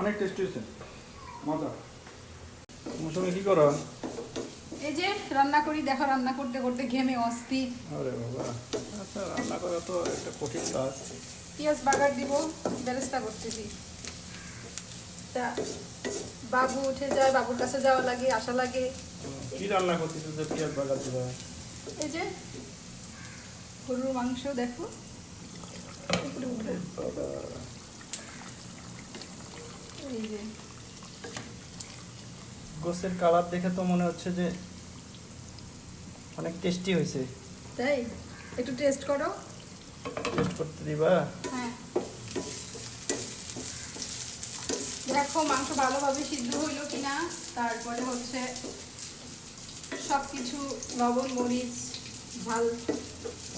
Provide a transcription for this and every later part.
অনেক টেস্টি হয়েছে। মজা। তোমার সঙ্গে কি করো? এই যে রান্না করি দেখো রান্না করতে করতে ঘেমে অস্থির আরে বাবা। আচ্ছা রান্না করা তো একটা কঠিন কাজ। পেঁয়াজ বাগার দিব ব্যবস্থা করতেছি। তা বাবু উঠে যায় বাবুর কাছে যাওয়া লাগে আসা লাগে। কি রান্না করতেছো যে পেঁয়াজ বাগার দিবা? এই যে গরুর মাংস দেখো। এই যে গোসের কালার দেখে তো মনে হচ্ছে যে অনেক টেস্টি হয়েছে। তাই? একটু টেস্ট করো। টেস্ট করতে দিবা? হ্যাঁ। দেখো মাংস ভালোভাবে সিদ্ধ হইল কিনা তারপরে হচ্ছে সব কিছু লবণ মরিচ ভালো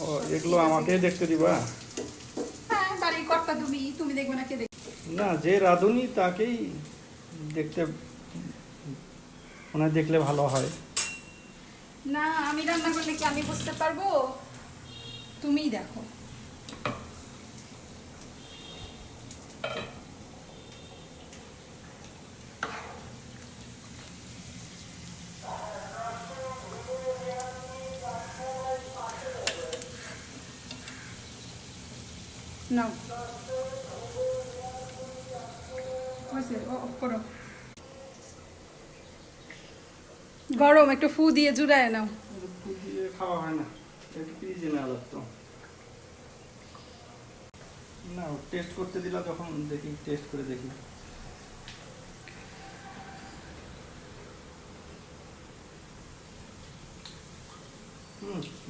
ও এগুলো আমাকে দেখতে দিবা? হ্যাঁ বাড়ির কর্তা তুমি তুমি দেখবে না কে দেখবে। না, যে রাঁধুনি তাকেই দেখতে ওনার দেখলে ভালো হয়। না, আমি রান্না করলে কি আমি বুঝতে পারব? তুমিই দেখো। অফ করো। গরম একটু ফু দিয়ে জুড়ায় নাও। ফুল দিয়ে খাওয়া হয় না একটু না লাগতো না টেস্ট করতে দিলা তখন দেখি টেস্ট করে দেখি।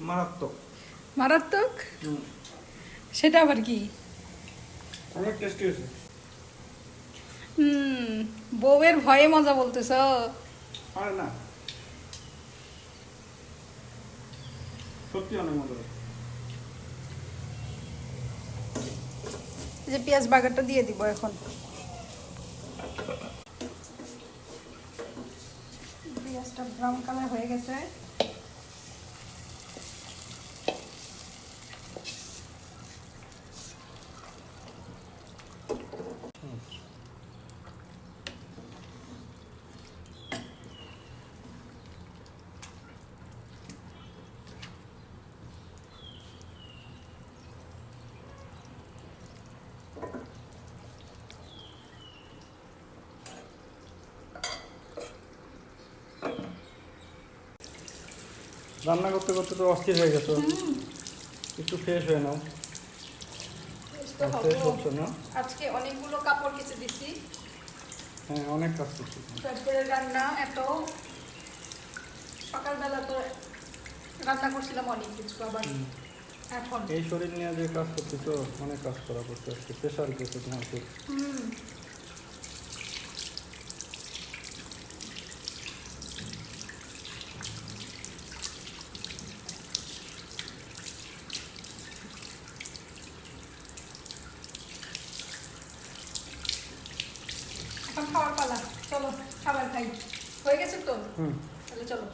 মারাত্মক। মারাত্মক? সেটা আবার কি? অনেক টেস্টি হয়েছে। হুম বউয়ের ভয়ে মজা বলতেছ? আর না। সত্যি অনেক মজা এই যে পেঁয়াজ বাগারটা দিয়ে দিব এখন। পেঁয়াজটা ব্রাউন কালার হয়ে গেছে। রান্না করতে করতে তো অস্থির হয়ে গেছো। একটু ফ্রেশ হয়ে নাও। ফ্রেশ হচ্ছে না। আজকে অনেকগুলো কাপড় কেচে দিছি। হ্যাঁ অনেক কাজ করছি। তারপরে রান্না এত। সকালবেলা তো রান্না করছিলাম অনেক কিছু আবার। এখন। এই শরীর নিয়ে যে কাজ করতেছো অনেক কাজ করা করতে আজকে প্রেশার গেছে হুম। খাওয়ার পালা। চলো খাবার খাই। হয়ে গেছে তো? তাহলে চলো।